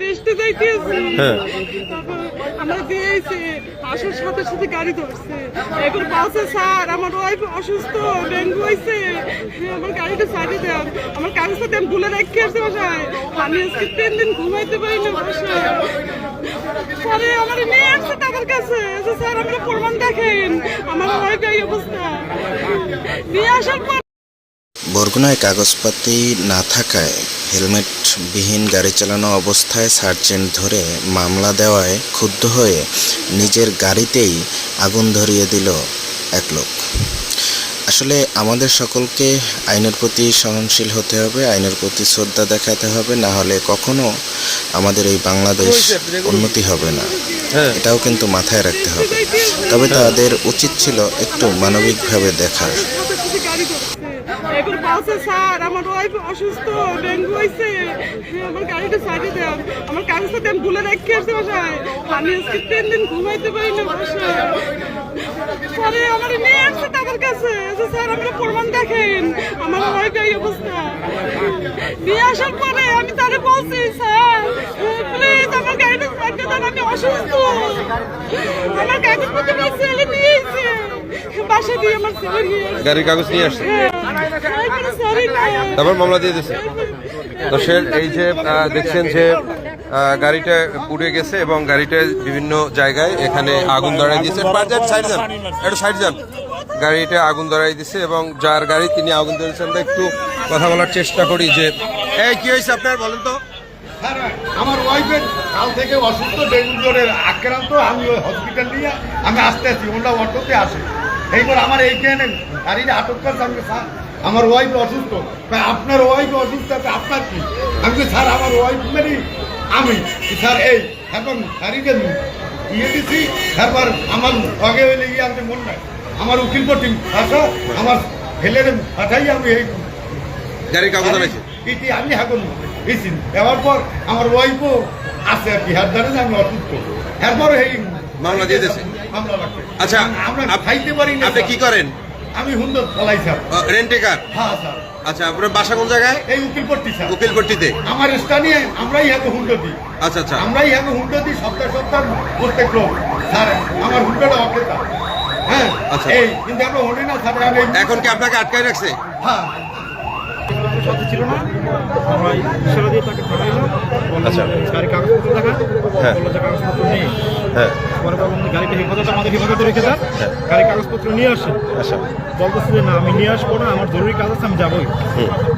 টেস্টে যাইতেছি। হ্যাঁ। আমরা দিয়েছি আসার সাথে সাথে গাড়ি ধরছে। এবার বলছে স্যার আমার ওয়াইফ অসুস্থ ডেঙ্গু হয়েছে আমার গাড়িটা সাইডে দেন আমার কাগজটা দেন ভুলে রেখে আসছে বাসায় আমি আজকে তিন দিন ঘুমাইতে পারি না বাসায়। পরে আমার নিয়ে আসছে তাদের কাছে। স্যার আমরা প্রমাণ দেখেন। আমার ওয়াইফ এই অবস্থা। নিয়ে আসার পর বরগুনায় কাগজপাতি না থাকায় হেলমেটবিহীন গাড়ি চালানো অবস্থায় সার্জেন্ট ধরে মামলা দেওয়ায় ক্ষুব্ধ হয়ে নিজের গাড়িতেই আগুন ধরিয়ে দিল এক লোক। আসলে আমাদের সকলকে আইনের প্রতি সহনশীল হতে হবে আইনের প্রতি শ্রদ্ধা দেখাতে হবে না হলে কখনো আমাদের এই বাংলাদেশ উন্নতি হবে না। হ্যাঁ। এটাও কিন্তু মাথায় রাখতে হবে। তবে তাদের উচিত ছিল একটু মানবিকভাবে দেখার। এবার বলছে স্যার আমার ওয়াইফ অসুস্থ ডেঙ্গু হয়েছে আমার গাড়িটা সাইডে দেন। আমার কাগজটা দেন ভুলে রেখে আসছে বাসায়। আমি আজকে তিন দিন ঘুমাইতে পারি না বাসায়। আমার নিয়ে আসছে তাদের কাছে। স্যার আমরা প্রমাণ দেখেন। আমার ওয়াইফ এই অবস্থা। নিয়ে আসার পরে আমি তারে বলছি স্যার প্লিজ আমার গাড়িটা সাইডে দেন আমি অসুস্থ। আমার কাগজপত্র আমার ছেলে বাসা দিয়ে আমার ছেলে নিয়ে গাড়ির কাগজ নিয়ে আসছে। তারপর মামলা দিয়ে দিছে। তো সে এই যে দেখছেন যে গাড়িটা পুড়ে গেছে এবং গাড়িটা বিভিন্ন জায়গায় এখানে আগুন ধরাই দিয়েছে। গাড়িটা আগুন ধরাই দিছে এবং যার গাড়ি তিনি আগুন ধরেছেন একটু কথা বলার চেষ্টা করি যে, এই, কি হয়েছে আপনার, বলেন তো। আমার ওয়াইফের কাল থেকে অসুস্থ, ডেঙ্গু জ্বরের আক্রান্ত, আমি ওই হসপিটাল নিয়ে আমি আসতে আছি ওটা অটোতে আসে। এইবার আমার এইখানে গাড়িটা আটক করছে, আমি আমার ওয়াইফ অসুস্থ। আপনার ওয়াইফ অসুস্থ আছে, আপনার কি? আমি বলি, স্যার আমার ওয়াইফ মানে আমি। স্যার এই এখন গাড়িতে ইয়ে দিছি তারপর আমার আগে হইলে ইয়ে আনতে মন নাই। আমার উকিল পটি আসা আমার ফেলে পাঠাই আমি এই গাড়ির কাগজ আমি এখন গেছি যাওয়ার পর আমার ওয়াইফও আছে আর কি হাত যে আমি অসুস্থ। এরপর এই মামলা দিয়ে দিয়েছে? মামলা আচ্ছা, আমরা খাইতে পারি না। আপনি কি করেন? আমি হুন্দর চালাই স্যার। রেন্টে কার? হ্যাঁ স্যার। আচ্ছা আপনার বাসা কোন জায়গায়? এই উকিল পট্টি স্যার। উকিলপট্টিতে? আমার স্থানীয় আমরাই এখন হুন্ডো দিই। আচ্ছা আচ্ছা। আমরাই এখন হুন্ডো দিই সপ্তাহ সপ্তাহ প্রত্যেক লোক স্যার আমার হুন্ডোটা অকেতা হ্যাঁ আচ্ছা। এই কিন্তু আমরা হলি না স্যার আমি এখন কি আপনাকে আটকায় রাখছে? হ্যাঁ। সাথে ছিল না। আমরা ইশারা দিয়ে তাকে থামাইলাম আচ্ছা। গাড়ি কাগজপত্র দেখা। হ্যাঁ। কাগজপত্র নেই। হ্যাঁ। পরে বললাম হেফাজতে আমাদের হেফাজতে রেখে দেন গাড়ি কাগজপত্র নিয়ে আসেন। আচ্ছা। বলতেছে যে না আমি নিয়ে আসব না আমার জরুরি কাজ আছে আমি যাবোই।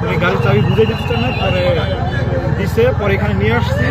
তুমি গাড়ির চাবি বুঝে দিতে চান না পরে দিছে পরে এখানে নিয়ে আসছি